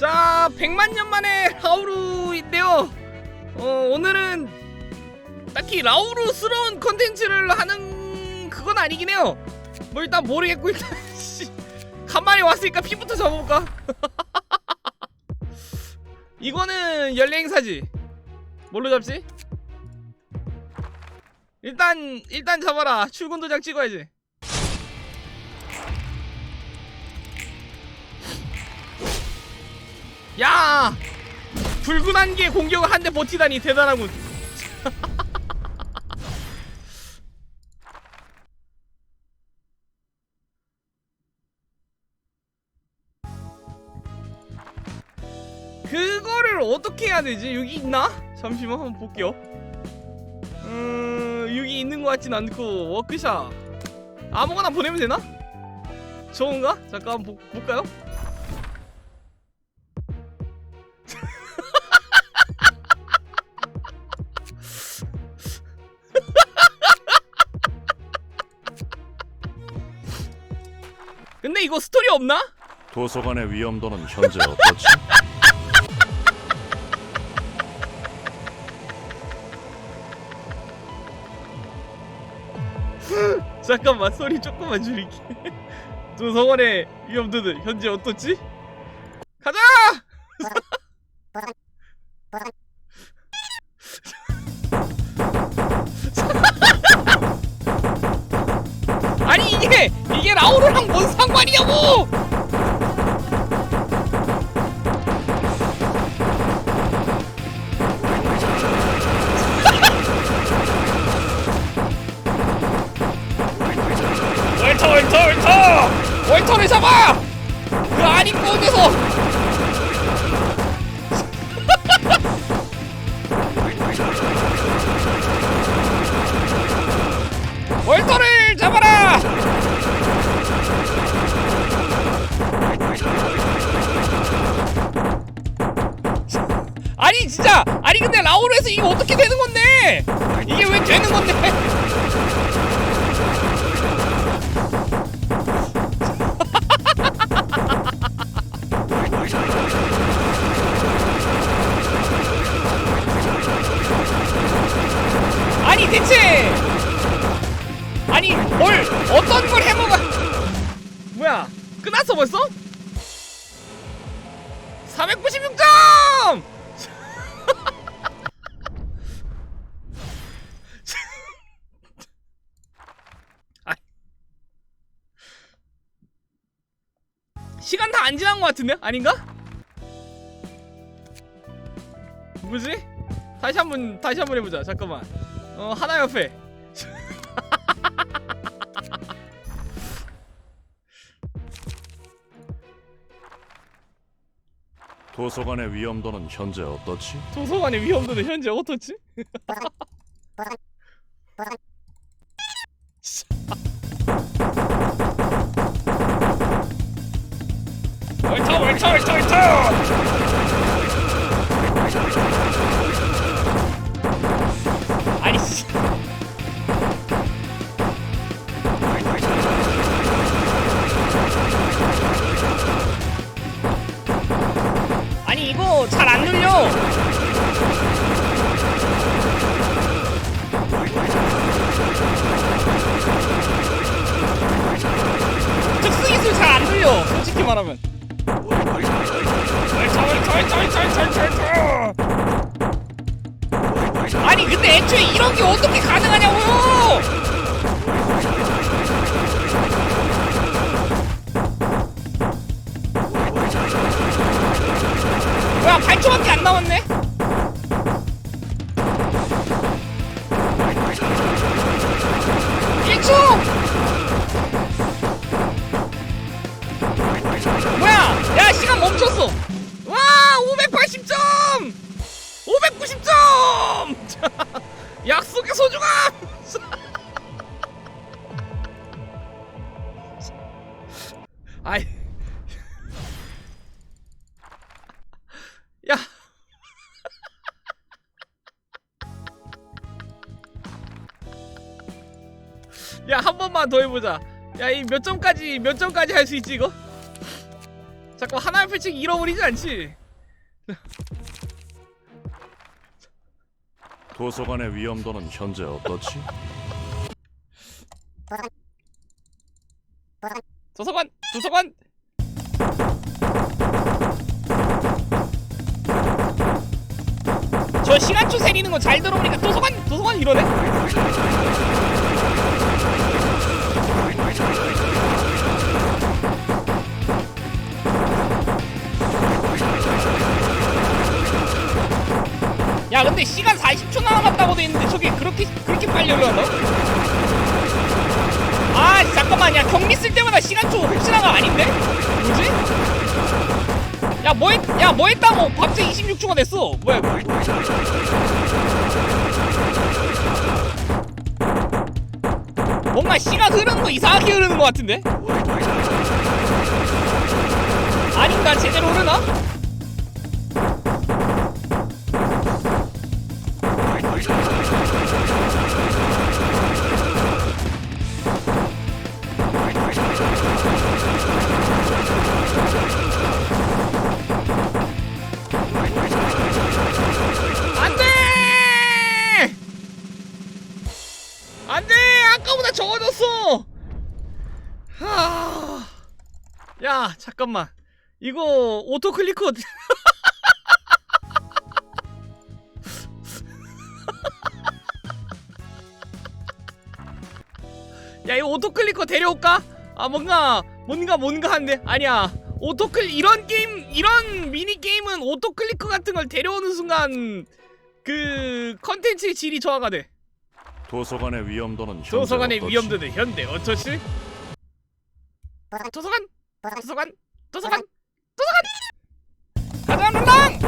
자, 100만 년 만에 라우루인데요. 어, 오늘은 딱히 라우루스러운 컨텐츠를 하는 그건 아니긴 해요. 뭐 일단 모르겠고 일단 씨, 간만에 왔으니까 피부터 잡아볼까? 이거는 연례 행사지. 뭘로 잡지? 일단 일단 잡아라. 출근 도장 찍어야지. 야! 붉은 한개 공격을 한 대 버티다니 대단하군. 그거를 어떻게 해야 되지? 여기 있나? 잠시만 한번 볼게요. 음, 여기 있는 것 같진 않고 워크샵 아무거나 보내면 되나? 저건가? 잠깐 보, 볼까요? 없나? 도서관의 위험도는 현재 어떻지? 잠깐만 소리 조금만 줄일게 도서관의 위험도는 현재 어떻지? 진짜 아니 근데 라오르에서 이게 어떻게 되는 건데? 이게 왜 되는 건데? 아니 대체 아니 뭘 어떤 걸 해먹어 뭐야 끝났어 벌써? 496점! 시간 다 안 지난 것 같은데? 아닌가? 뭐지? 다시 한번 다시 한번 해보자. 잠깐만. 어 하나 옆에. 도서관의 위험도는 현재 어떻지? 도서관의 위험도는 현재 어떻지? 월터 월터! 아니 씨. 아니 이거 잘 안 눌려. 특수 기술 잘 안 눌려. 솔직히 말하면. 아니 근데 애초에 이런 게 어떻게 가능하냐고요? 뭐야 8초밖에 안 남았네? 590점! 약속의 소중함! 아이. 야. 야 한 번만 더 해보자. 야 이 몇 점까지 몇 점까지 할 수 있지 이거? 자꾸 하나의 펼치기 잃어버리지 않지 도서관의 위험도는 현재 어떻지? 도서관! 도서관! 저 시간초 세리는 거 잘 들어보니까 도서관! 도서관 이러네 야 근데 시간 40초 남았다고 돼 있는데 저게 그렇게 그렇게 빨리 올라간다? 아 잠깐만 야 경기 쓸 때마다 시간초 거 아닌데? 뭐지? 야 뭐했 야 뭐했다고 갑자기 26초가 됐어 뭐야 이거 뭔가 시간 흐르는 거 이상하게 흐르는 거 같은데? 아닌가 제대로 흐르나? 잠깐만 이거 오토 클리커 야 이거 오토 클리커 데려올까? 아 뭔가 뭔가 뭔가 한데 아니야 오토 클 이런 게임 이런 미니 게임은 오토 클리커 같은 걸 데려오는 순간 그 컨텐츠의 질이 저하가 돼. 도서관의 위험도는 현재 도서관의 어떻지? 위험도는 현대 어쩌지? 도서관 도서관 도서관 도서관! 가자 룰랑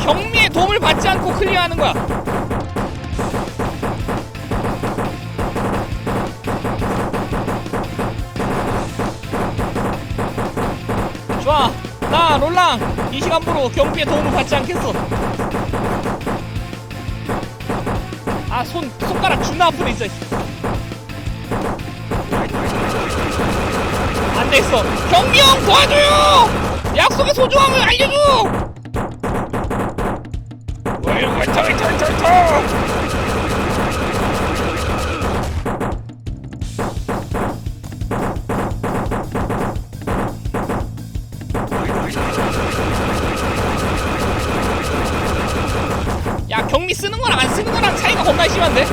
경미의 도움을 받지 않고 클리어하는 거야. 좋아. 나 롤랑. 이 시간부로 경비의 도움을 받지 않겠어 아 손 손가락 존나 아프네 진짜. 안 됐어. 경비 형 도와줘요! 약속의 소중함을 알려줘! 왜 옳다 옳다 옳 심한데?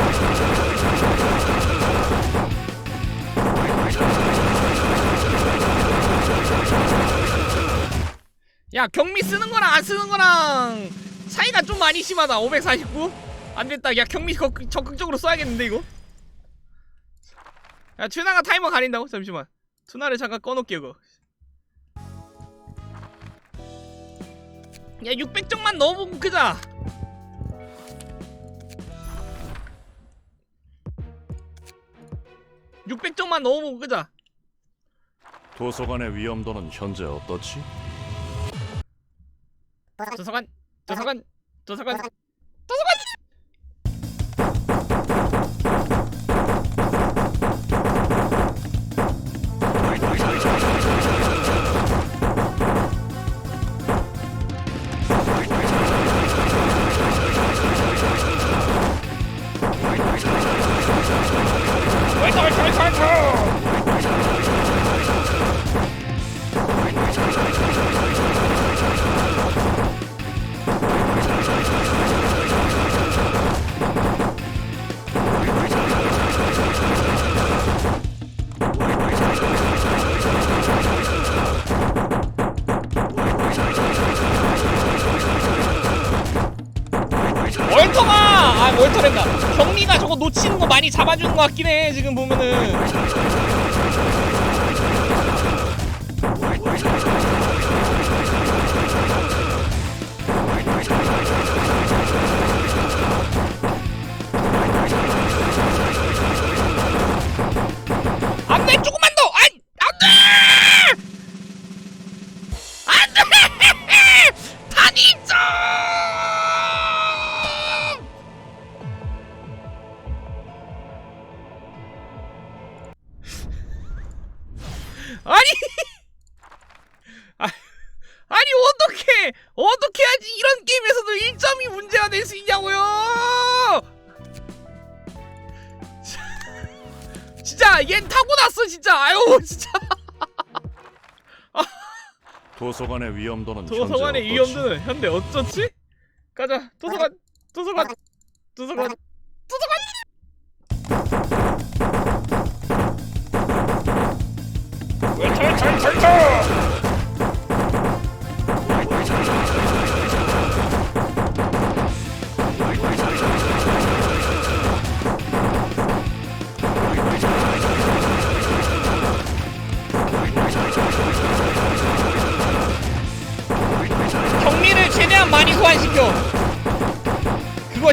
야 경미 쓰는 거랑 안 쓰는 거랑 차이가 좀 많이 심하다. 549 안됐다. 야 경미 적, 적극적으로 써야겠는데 이거? 야 투나가 타이머 가린다고? 잠시만. 투나를 잠깐 꺼놓게 이거. 야 600점만 넣어보고 크자 점만 넣어보고 끄자. 도서관의 위험도는 현재 어떻지? 도서관 도서관 도서관 옳 놓치는 거 많이 잡아주는 거 같긴 해 지금 보면은 진짜 얜 타고났어 진짜. 아유 진짜. 도서관의 위험도는 도서관의 현재 어떻지? 위험도는 현대 어쩌지? 가자 도서관 도서관 도서관. 경리를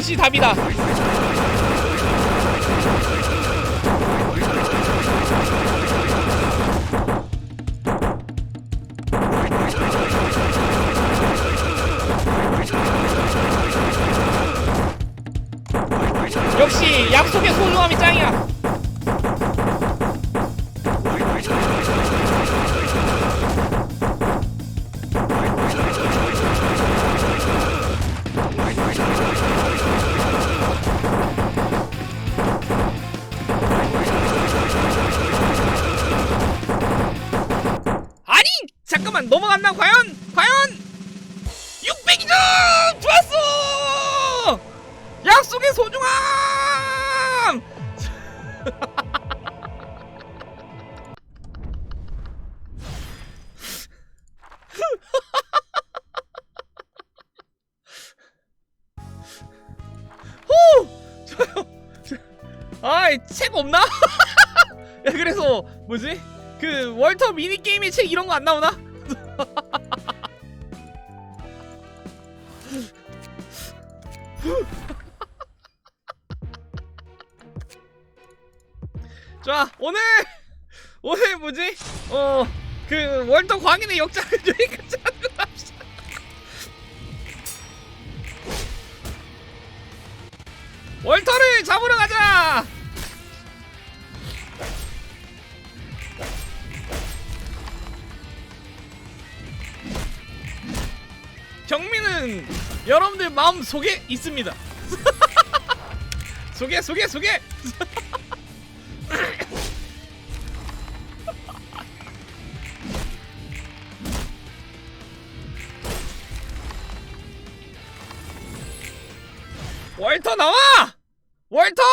것이 답이다 넘어갔나 과연 과연 600이점 좋았어 약속의 소중함 호 저요 아이 책 없나? 야 그래서 뭐지? 그 월터 미니 게임의 책 이런 거 안 나오나? 자 오늘 오늘 뭐지? 어그 월터 광인의 역작은 여기까지 하고 합시다. 월터를 잡으러 가자. 경민은 여러분들 마음 속에 있습니다. 속에 속에 속에. 월터 나와! 월터!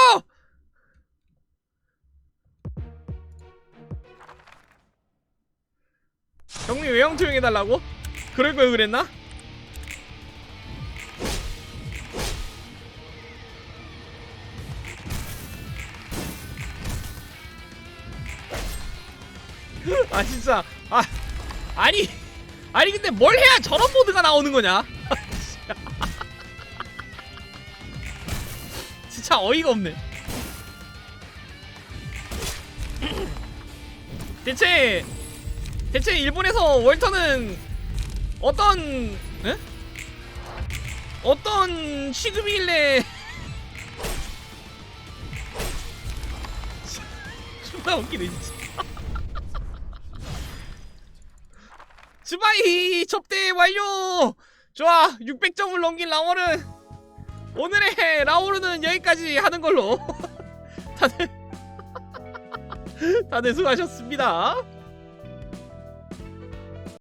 경민 외형 투영해달라고? 그럴 걸 그랬나? 아 진짜 아 아니 아니 근데 뭘 해야 저런 모드가 나오는 거냐? 진짜 어이가 없네. 대체 대체 일본에서 월터는 어떤 에? 어떤 취급이길래 존나 웃기네 진짜. 즈바이 접대 완료. 좋아 600점을 넘긴 라월은 오늘의 라오르는 여기까지 하는 걸로 다들 다들 수고하셨습니다.